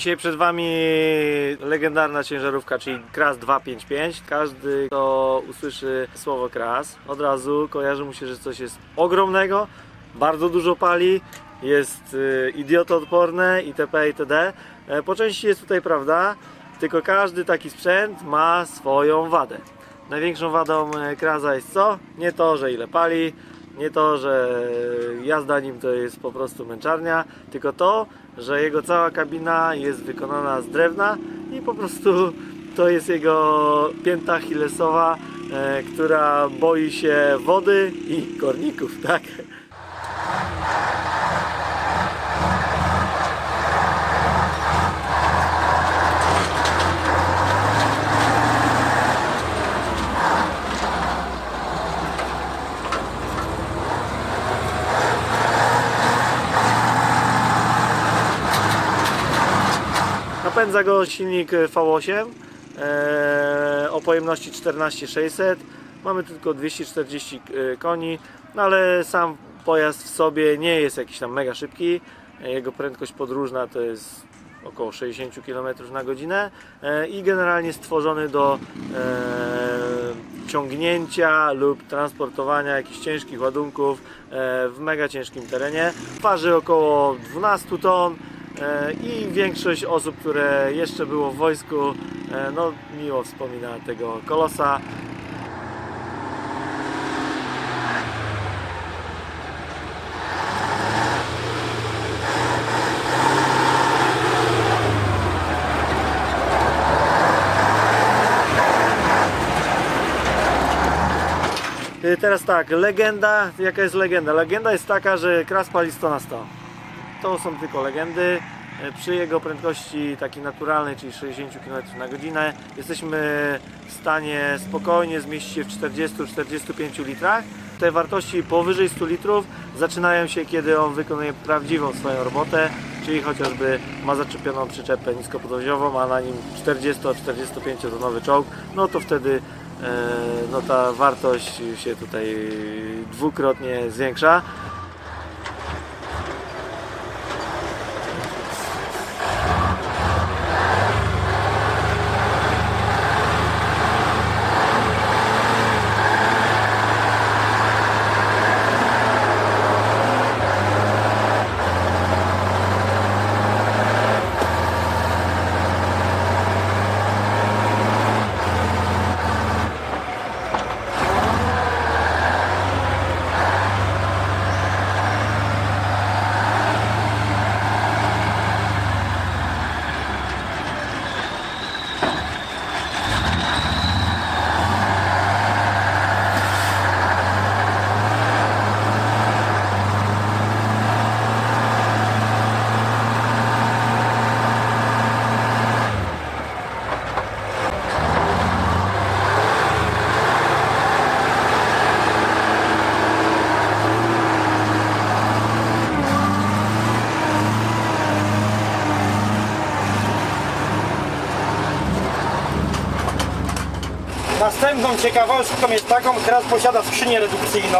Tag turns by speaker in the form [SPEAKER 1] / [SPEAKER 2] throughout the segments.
[SPEAKER 1] Dzisiaj przed Wami legendarna ciężarówka, czyli Kras 255. Każdy, kto usłyszy słowo Kras, od razu kojarzy mu się, że coś jest ogromnego, bardzo dużo pali, jest y, idiotoodporne itp. itd. E, Po części jest tutaj prawda, tylko każdy taki sprzęt ma swoją wadę. Największą wadą e, Krasa jest co? Nie to, że ile pali, nie to, że jazda nim to jest po prostu męczarnia, tylko to, że jego cała kabina jest wykonana z drewna i po prostu to jest jego pięta achillesowa, e, która boi się wody i korników, tak? Napędza go silnik V8 e, o pojemności 14600. Mamy tylko 240 e, koni, no ale sam pojazd w sobie nie jest jakiś tam mega szybki. Jego prędkość podróżna to jest około 60 km na godzinę e, i generalnie stworzony do ciągnięcia lub transportowania jakichś ciężkich ładunków w mega ciężkim terenie. Waży około 12 ton i większość osób, które jeszcze było w wojsku, e, no miło wspomina tego kolosa. Y, Teraz tak, legenda, jaka jest legenda? Legenda jest taka, że Kras pali 100 na 100. To są tylko legendy. E, Przy jego prędkości takiej naturalnej, czyli 60 km na godzinę, jesteśmy w stanie spokojnie zmieścić się w 40-45 litrach. Te wartości powyżej 100 litrów zaczynają się, kiedy on wykonuje prawdziwą swoją robotę, czyli chociażby ma zaczepioną przyczepę niskopodłoziową, a na nim 40-45 tonowy czołg, no to wtedy e, no ta wartość się tutaj dwukrotnie zwiększa.
[SPEAKER 2] Następną ciekawostką jest taką, Kras posiada skrzynię redukcyjną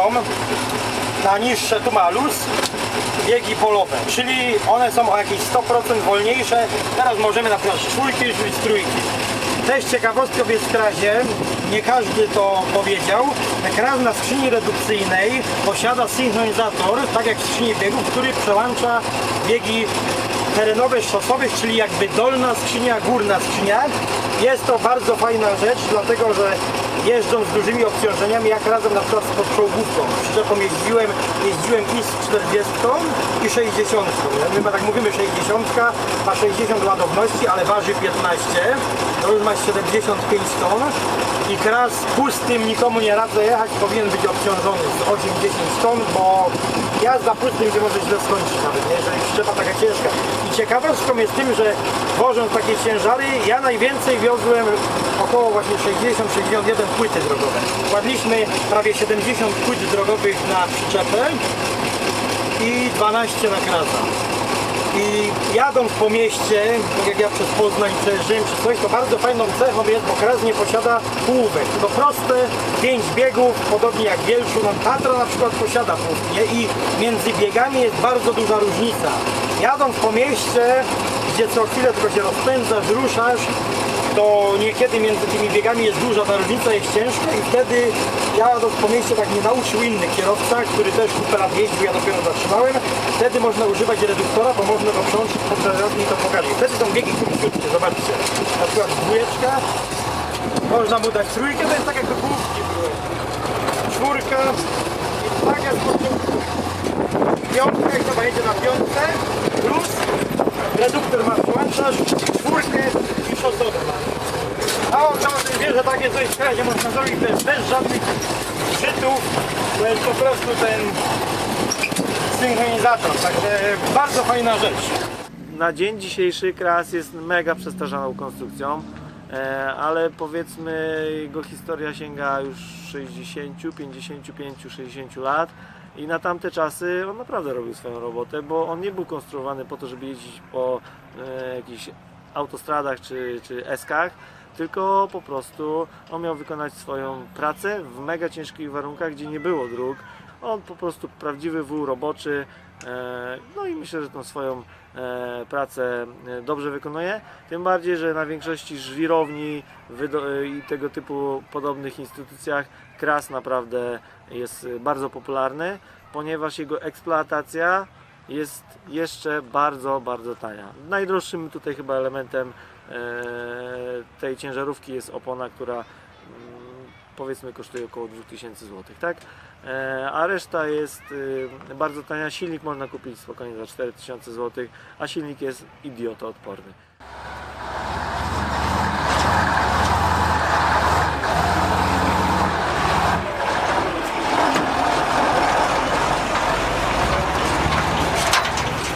[SPEAKER 2] na niższe tu biegi polowe, czyli one są o jakieś 100% wolniejsze. Teraz możemy na przykład czwórki rzucić trójki. Też ciekawostką jest w Krasie, nie każdy to powiedział, Kras na skrzyni redukcyjnej posiada synchronizator, tak jak w skrzyni biegów, który przełącza biegi terenowe, szosowych, czyli jakby dolna skrzynia, górna skrzynia. Jest to bardzo fajna rzecz, dlatego że jeżdżąc z dużymi obciążeniami, jak razem na przykład z podczołgówką, przyczepą jeździłem, jeździłem i z 40 i 60. My tak mówimy 60, ma 60 ładowności, ale waży 15, już ma 75 ton i kras pustym nikomu nie radzę jechać, powinien być obciążony z 8-10 ton, bo jazda pustym się może źle skończyć nawet, nie? jeżeli przyczepa taka ciężka. I ciekawostką jest tym, że wożąc takie ciężary, ja najwięcej wiozłem około właśnie 60-61 płyty drogowe. Kładliśmy prawie 70 płyt drogowych na przyczepę i 12 na krasa. I jadąc po mieście, tak jak ja przez Poznań przejeżdżałem czy coś, to bardzo fajną cechą jest, bo Kras nie posiada półówek. To proste, 5 biegów, podobnie jak Wielczu, no Tatra na przykład posiada nie? I między biegami jest bardzo duża różnica. Jadąc po mieście, gdzie co chwilę tylko się rozpędzasz, ruszasz, to niekiedy między tymi biegami jest duża ta różnica, jest ciężko i wtedy ja po mieście tak nie nauczył inny kierowca, który też kupę lat jeździł, ja dopiero zatrzymałem. Wtedy można używać reduktora, bo można go prząć i teraz mi to pokaże. Wtedy są biegi krótkie, zobaczcie. Na przykład dwójeczka, można mu dać trójkę, to jest tak jak do główki. Czwórka, i tak jest po. Piątka i to jedzie na piątce, plus reduktor ma włączasz, czwórkę i przodowe A on tym wie, że takie coś w razie można zrobić bez, bez żadnych szczytów, to jest po prostu ten synchronizator, także bardzo fajna rzecz.
[SPEAKER 1] Na dzień dzisiejszy Kras jest mega przestarzaną konstrukcją, ale powiedzmy jego historia sięga już 60, 55, 60 lat i na tamte czasy on naprawdę robił swoją robotę, bo on nie był konstruowany po to, żeby jeździć po e, jakichś autostradach czy, czy eskach, tylko po prostu on miał wykonać swoją pracę w mega ciężkich warunkach, gdzie nie było dróg. On po prostu prawdziwy wół roboczy, e, no i myślę, że tą swoją e, pracę e, dobrze wykonuje. Tym bardziej, że na większości żwirowni wydo- i tego typu podobnych instytucjach kras naprawdę jest e, bardzo popularny, ponieważ jego eksploatacja jest jeszcze bardzo, bardzo tania. Najdroższym tutaj chyba elementem e, tej ciężarówki jest opona, która powiedzmy kosztuje około 2000 zł, tak? E, A reszta jest y, bardzo tania. Silnik można kupić spokojnie za 4000 zł, a silnik jest idiotoodporny.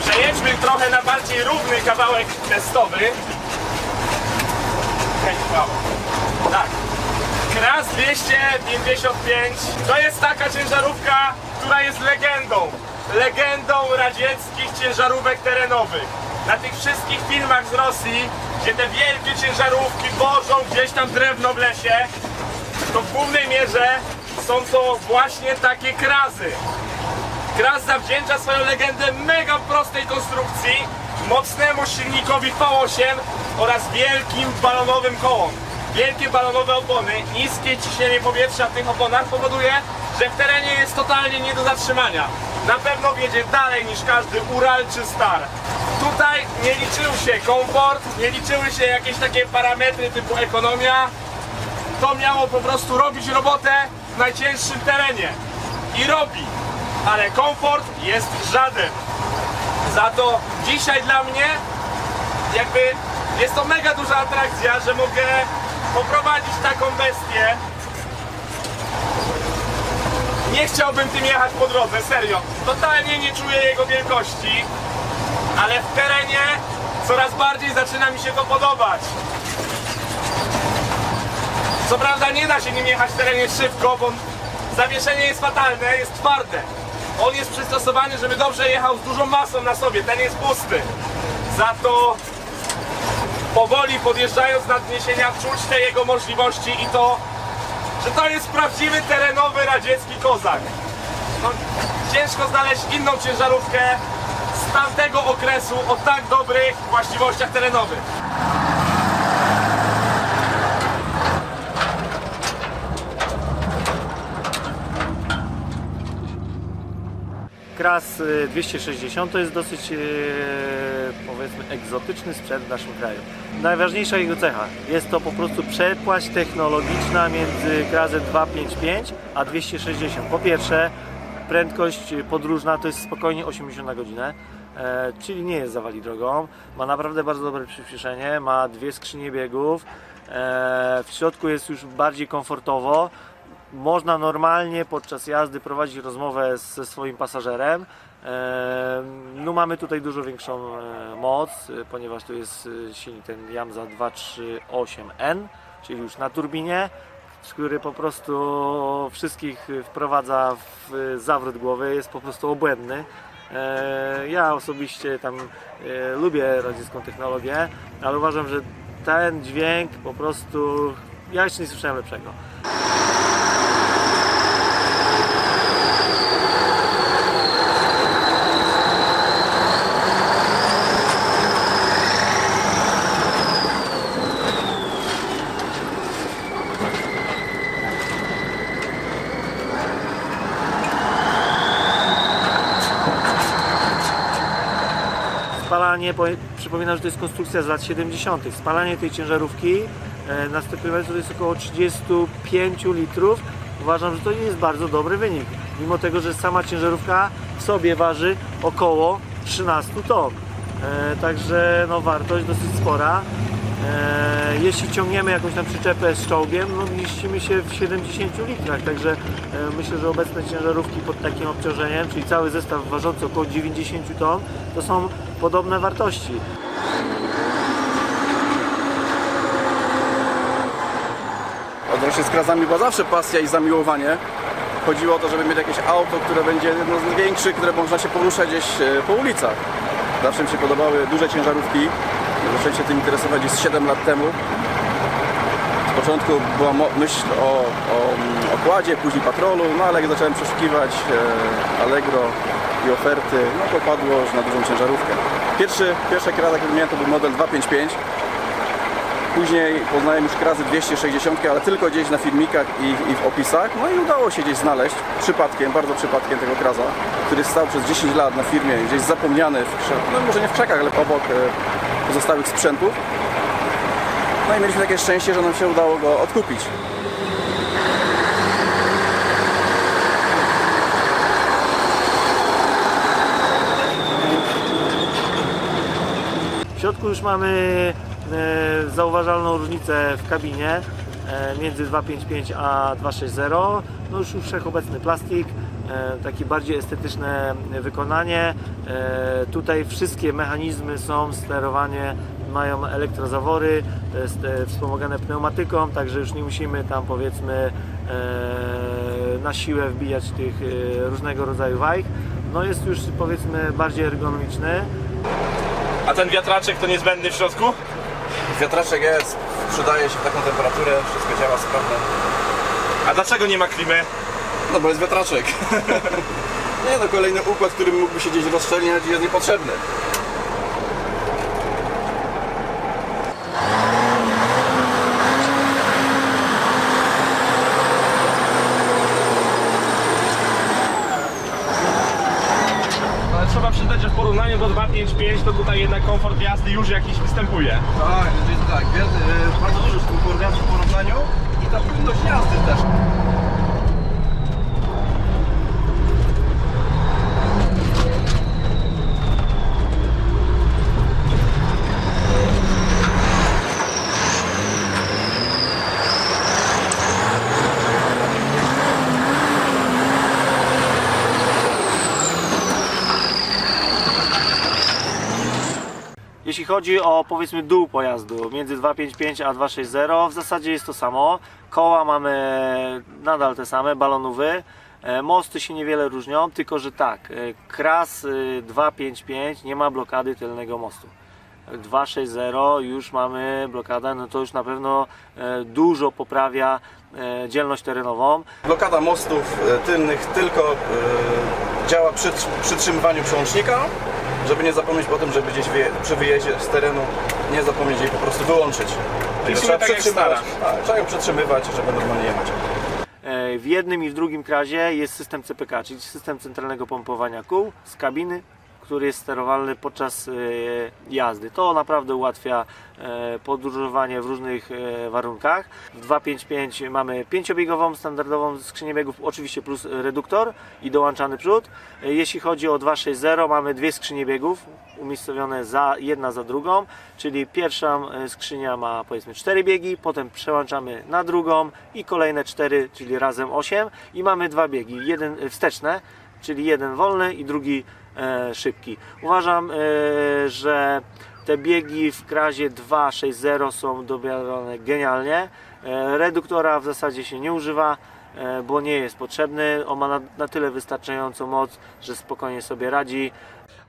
[SPEAKER 3] Przejedźmy trochę na bardziej równy kawałek testowy. Kręć prawo. Kras 255 to jest taka ciężarówka, która jest legendą. Legendą radzieckich ciężarówek terenowych. Na tych wszystkich filmach z Rosji, gdzie te wielkie ciężarówki wożą gdzieś tam drewno w lesie, to w głównej mierze są to właśnie takie krazy. Kras zawdzięcza swoją legendę mega prostej konstrukcji, mocnemu silnikowi V8 oraz wielkim balonowym kołom. Wielkie balonowe opony, niskie ciśnienie powietrza w tych oponach powoduje, że w terenie jest totalnie nie do zatrzymania. Na pewno wiedzie dalej niż każdy Ural czy Star. Tutaj nie liczył się komfort, nie liczyły się jakieś takie parametry typu ekonomia. To miało po prostu robić robotę w najcięższym terenie. I robi ale komfort jest żaden. Za to dzisiaj dla mnie jakby jest to mega duża atrakcja, że mogę poprowadzić taką bestię. Nie chciałbym tym jechać po drodze, serio. Totalnie nie czuję jego wielkości, ale w terenie coraz bardziej zaczyna mi się to podobać. Co prawda nie da się nim jechać w terenie szybko, bo zawieszenie jest fatalne, jest twarde. On jest przystosowany, żeby dobrze jechał z dużą masą na sobie, ten jest pusty. Za to powoli podjeżdżając nad wzniesienia czuć te jego możliwości i to, że to jest prawdziwy terenowy radziecki kozak. No, ciężko znaleźć inną ciężarówkę z tamtego okresu o tak dobrych właściwościach terenowych.
[SPEAKER 1] Kras y, 260 to jest dosyć e, powiedzmy egzotyczny sprzęt w naszym kraju. Najważniejsza jego cecha jest to po prostu przepaść technologiczna między Krasem 255 a 260. Po pierwsze prędkość podróżna to jest spokojnie 80 na godzinę. E, czyli nie jest zawali drogą, ma naprawdę bardzo dobre przyspieszenie, ma dwie skrzynie biegów, e, w środku jest już bardziej komfortowo, można normalnie podczas jazdy prowadzić rozmowę ze swoim pasażerem. No mamy tutaj dużo większą e, moc, e, ponieważ tu jest e, silnik ten Yamza 238N, czyli już na turbinie, który po prostu wszystkich wprowadza w zawrót głowy, jest po prostu obłędny. Ja osobiście tam lubię radziecką technologię, ale uważam, że ten dźwięk po prostu ja jeszcze nie słyszałem lepszego. Spalanie, przypominam, że to jest konstrukcja z lat 70. Spalanie tej ciężarówki e, na 100 km to jest około 35 litrów. Uważam, że to jest bardzo dobry wynik, mimo tego, że sama ciężarówka w sobie waży około 13 ton. E, także no, wartość dosyć spora. E, jeśli ciągniemy jakąś tam przyczepę z czołgiem, no mieścimy się w 70 litrach, także myślę, że obecne ciężarówki pod takim obciążeniem, czyli cały zestaw ważący około 90 ton, to są podobne wartości.
[SPEAKER 4] Odnośnie z krazami była zawsze pasja i zamiłowanie. Chodziło o to, żeby mieć jakieś auto, które będzie jedno z największych, które można się poruszać gdzieś e, po ulicach. Zawsze mi się podobały duże ciężarówki. Zacząłem się tym interesować gdzieś z 7 lat temu. Z początku była myśl o, o mm, okładzie, później patrolu, no ale jak zacząłem przeszukiwać e, Allegro i oferty, no to padło już na dużą ciężarówkę. Pierwszy, pierwszy kraz, jaki miałem, to był model 255. Później poznałem już krazy 260, ale tylko gdzieś na filmikach i, i w opisach. No i udało się gdzieś znaleźć, przypadkiem, bardzo przypadkiem tego kraza, który stał przez 10 lat na firmie, gdzieś zapomniany w no może nie w krzakach, ale obok e, pozostałych sprzętów. No i mieliśmy takie szczęście, że nam się udało go odkupić.
[SPEAKER 1] Środku już mamy e, zauważalną różnicę w kabinie e, między 255 a 260. No już wszechobecny plastik, e, takie bardziej estetyczne wykonanie. Tutaj wszystkie mechanizmy są, sterowanie mają elektrozawory wspomagane pneumatyką, także już nie musimy tam powiedzmy na siłę wbijać tych różnego rodzaju wajch. No jest już powiedzmy bardziej ergonomiczny.
[SPEAKER 3] A ten wiatraczek to niezbędny w środku?
[SPEAKER 4] Wiatraczek jest, przydaje się w taką temperaturę, wszystko działa sprawnie.
[SPEAKER 3] A dlaczego nie ma klimy?
[SPEAKER 4] No bo jest wiatraczek. Nie no, kolejny układ, który mógłby się gdzieś rozszczelniać jest niepotrzebny.
[SPEAKER 3] 5.5 to tutaj jednak komfort jazdy już jakiś występuje.
[SPEAKER 4] Tak, no tak, y, bardzo dużo jest komfort jazdy w porównaniu i ta płynność jazdy też.
[SPEAKER 1] Jeśli chodzi o powiedzmy dół pojazdu między 255 a 260 w zasadzie jest to samo. Koła mamy nadal te same, balonówy. E, Mosty się niewiele różnią, tylko że tak, e, Kras y, 255 nie ma blokady tylnego mostu. 260 już mamy blokadę, no to już na pewno e, dużo poprawia e, dzielność terenową.
[SPEAKER 4] Blokada mostów e, tylnych tylko e, działa przy tr- przytrzymywaniu przełącznika, żeby nie zapomnieć po tym, żeby gdzieś wyje, przy wyjeździe z terenu nie zapomnieć jej po prostu wyłączyć.
[SPEAKER 3] w sumie tak
[SPEAKER 4] przytrzymywać,
[SPEAKER 3] stara.
[SPEAKER 4] tak, trzeba ją przytrzymywać, żeby normalnie jechać.
[SPEAKER 1] E, W jednym i w drugim krazie jest system CPK, czyli system centralnego pompowania kół z kabiny, który jest sterowalny podczas e, jazdy. To naprawdę ułatwia e, podróżowanie w różnych e, warunkach. W 255 mamy pięciobiegową, standardową skrzynię biegów, oczywiście plus reduktor i dołączany przód. Jeśli chodzi o 260 mamy dwie skrzynie biegów umiejscowione za, jedna za drugą, czyli pierwsza skrzynia ma powiedzmy 4 biegi, potem przełączamy na drugą i kolejne 4, czyli razem 8 i mamy dwa biegi, jeden wsteczne, czyli jeden wolny i drugi e, szybki. Uważam, e, że te biegi w krazie 2.6.0 są dobierane genialnie. E, reduktora w zasadzie się nie używa, bo nie jest potrzebny. On ma na, na tyle wystarczającą moc, że spokojnie sobie radzi.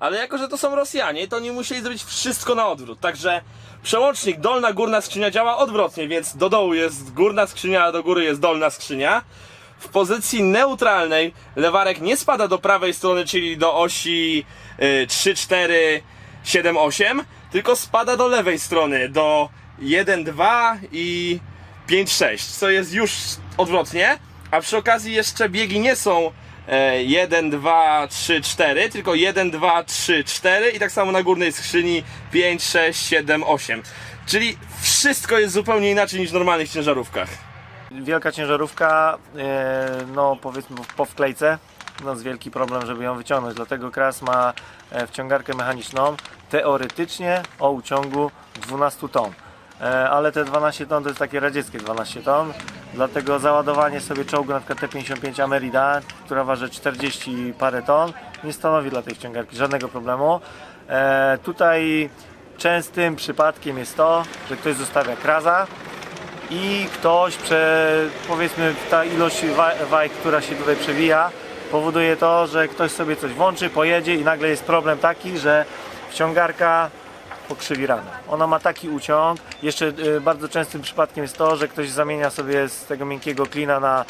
[SPEAKER 3] Ale jako, że to są Rosjanie, to nie musieli zrobić wszystko na odwrót. Także przełącznik dolna, górna skrzynia działa odwrotnie, więc do dołu jest górna skrzynia, a do góry jest dolna skrzynia. W pozycji neutralnej lewarek nie spada do prawej strony, czyli do osi y, 3, 4, 7, 8, tylko spada do lewej strony, do 1, 2 i 5, 6, co jest już odwrotnie. A przy okazji jeszcze biegi nie są e, 1, 2, 3, 4, tylko 1, 2, 3, 4 i tak samo na górnej skrzyni 5, 6, 7, 8. Czyli wszystko jest zupełnie inaczej niż w normalnych ciężarówkach.
[SPEAKER 1] Wielka ciężarówka, e, no powiedzmy po wklejce, no jest wielki problem, żeby ją wyciągnąć. Dlatego Kras ma e, wciągarkę mechaniczną teoretycznie o uciągu 12 ton. E, Ale te 12 ton to jest takie radzieckie 12 ton, dlatego załadowanie sobie czołgu na przykład T-55 Amerida, która waży 40 parę ton, nie stanowi dla tej wciągarki żadnego problemu. Tutaj częstym przypadkiem jest to, że ktoś zostawia kraza, i ktoś, prze, powiedzmy ta ilość wa- wajk, która się tutaj przewija, powoduje to, że ktoś sobie coś włączy, pojedzie i nagle jest problem taki, że wciągarka pokrzywi. Ona ma taki uciąg. Jeszcze y, bardzo częstym przypadkiem jest to, że ktoś zamienia sobie z tego miękkiego klina na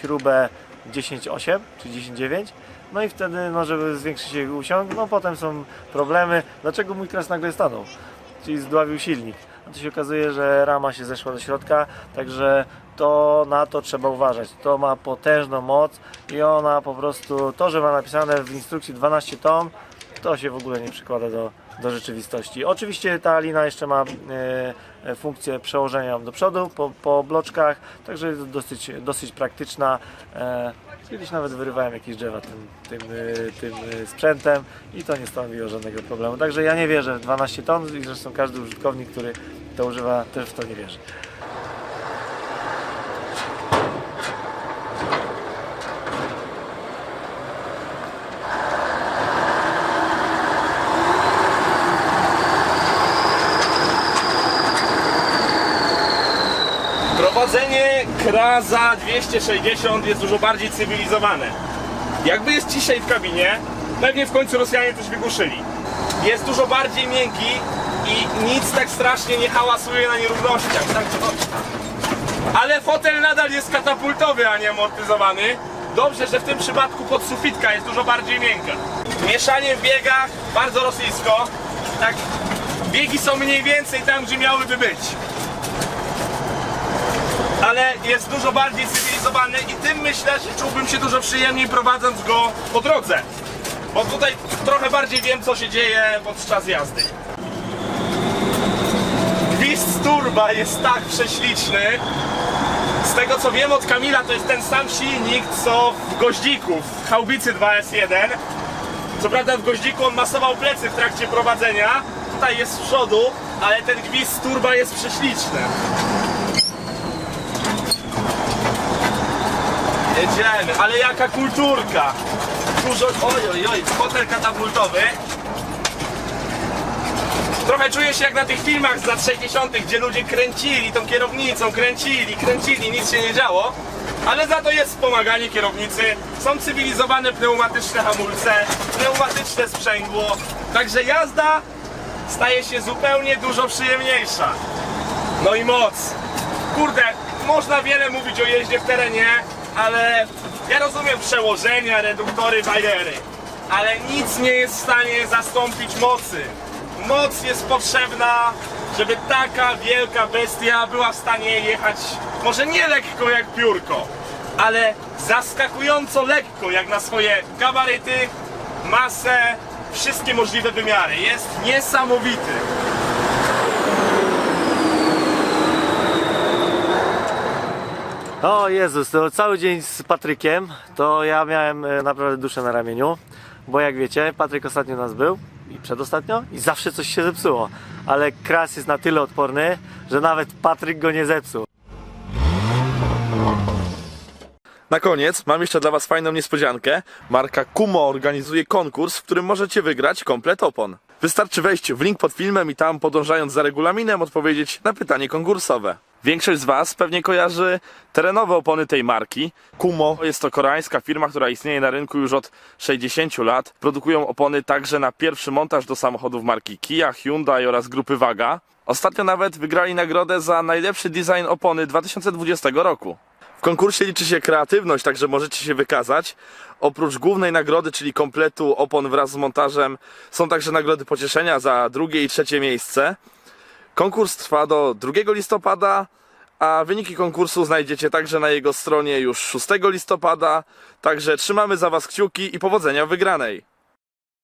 [SPEAKER 1] śrubę 10.8 czy 10.9 no i wtedy, no, żeby zwiększyć jego uciąg, no potem są problemy. Dlaczego mój kras nagle stanął? Czyli zdławił silnik. A to się okazuje, że rama się zeszła do środka, także to na to trzeba uważać. To ma potężną moc i ona po prostu, to, że ma napisane w instrukcji 12 ton, to się w ogóle nie przykłada do, do rzeczywistości. Oczywiście ta lina jeszcze ma e, funkcję przełożenia do przodu po, po bloczkach, także jest dosyć, dosyć praktyczna. E, kiedyś nawet wyrywałem jakieś drzewa tym, tym, e, tym e, sprzętem i to nie stanowiło żadnego problemu. Także ja nie wierzę w 12 ton i zresztą każdy użytkownik, który to używa też w to nie wierzy.
[SPEAKER 3] Prowadzenie Kraza 260 jest dużo bardziej cywilizowane. Jakby jest ciszej w kabinie, pewnie w końcu Rosjanie coś wygłuszyli. Jest dużo bardziej miękki i nic tak strasznie nie hałasuje na nierównościach. Tak. Ale fotel nadal jest katapultowy, a nie amortyzowany. Dobrze, że w tym przypadku podsufitka jest dużo bardziej miękka. Mieszanie w biegach bardzo rosyjsko. Tak, biegi są mniej więcej tam, gdzie miałyby być ale jest dużo bardziej cywilizowany i tym myślę, że czułbym się dużo przyjemniej prowadząc go po drodze. Bo tutaj trochę bardziej wiem, co się dzieje podczas jazdy. Gwizd turba jest tak prześliczny. Z tego co wiem od Kamila, to jest ten sam silnik, co w goździku, w Haubicy 2S1. Co prawda w goździku on masował plecy w trakcie prowadzenia. Tutaj jest z przodu, ale ten gwizd turba jest prześliczny. Jedziemy, ale jaka kulturka! Dużo, oj, oj, oj, fotel katapultowy. Trochę czuję się jak na tych filmach z lat 60., gdzie ludzie kręcili tą kierownicą, kręcili, kręcili, nic się nie działo. Ale za to jest wspomaganie kierownicy, są cywilizowane pneumatyczne hamulce, pneumatyczne sprzęgło. Także jazda staje się zupełnie dużo przyjemniejsza. No i moc. Kurde, można wiele mówić o jeździe w terenie, ale ja rozumiem przełożenia, reduktory, bajery, ale nic nie jest w stanie zastąpić mocy. Moc jest potrzebna, żeby taka wielka bestia była w stanie jechać może nie lekko jak piórko, ale zaskakująco lekko jak na swoje gabaryty, masę, wszystkie możliwe wymiary. Jest niesamowity.
[SPEAKER 1] O Jezus, to cały dzień z Patrykiem, to ja miałem e, naprawdę duszę na ramieniu, bo jak wiecie, Patryk ostatnio nas był i przedostatnio i zawsze coś się zepsuło, ale Kras jest na tyle odporny, że nawet Patryk go nie zepsuł.
[SPEAKER 3] Na koniec mam jeszcze dla Was fajną niespodziankę. Marka Kumo organizuje konkurs, w którym możecie wygrać komplet opon. Wystarczy wejść w link pod filmem i tam podążając za regulaminem odpowiedzieć na pytanie konkursowe. Większość z Was pewnie kojarzy terenowe opony tej marki. Kumo jest to koreańska firma, która istnieje na rynku już od 60 lat. Produkują opony także na pierwszy montaż do samochodów marki Kia, Hyundai oraz grupy Waga. Ostatnio nawet wygrali nagrodę za najlepszy design opony 2020 roku. W konkursie liczy się kreatywność, także możecie się wykazać. Oprócz głównej nagrody, czyli kompletu opon wraz z montażem, są także nagrody pocieszenia za drugie i trzecie miejsce. Konkurs trwa do 2 listopada,
[SPEAKER 5] a wyniki konkursu znajdziecie także na jego stronie już 6 listopada. Także trzymamy za Was kciuki i powodzenia w wygranej.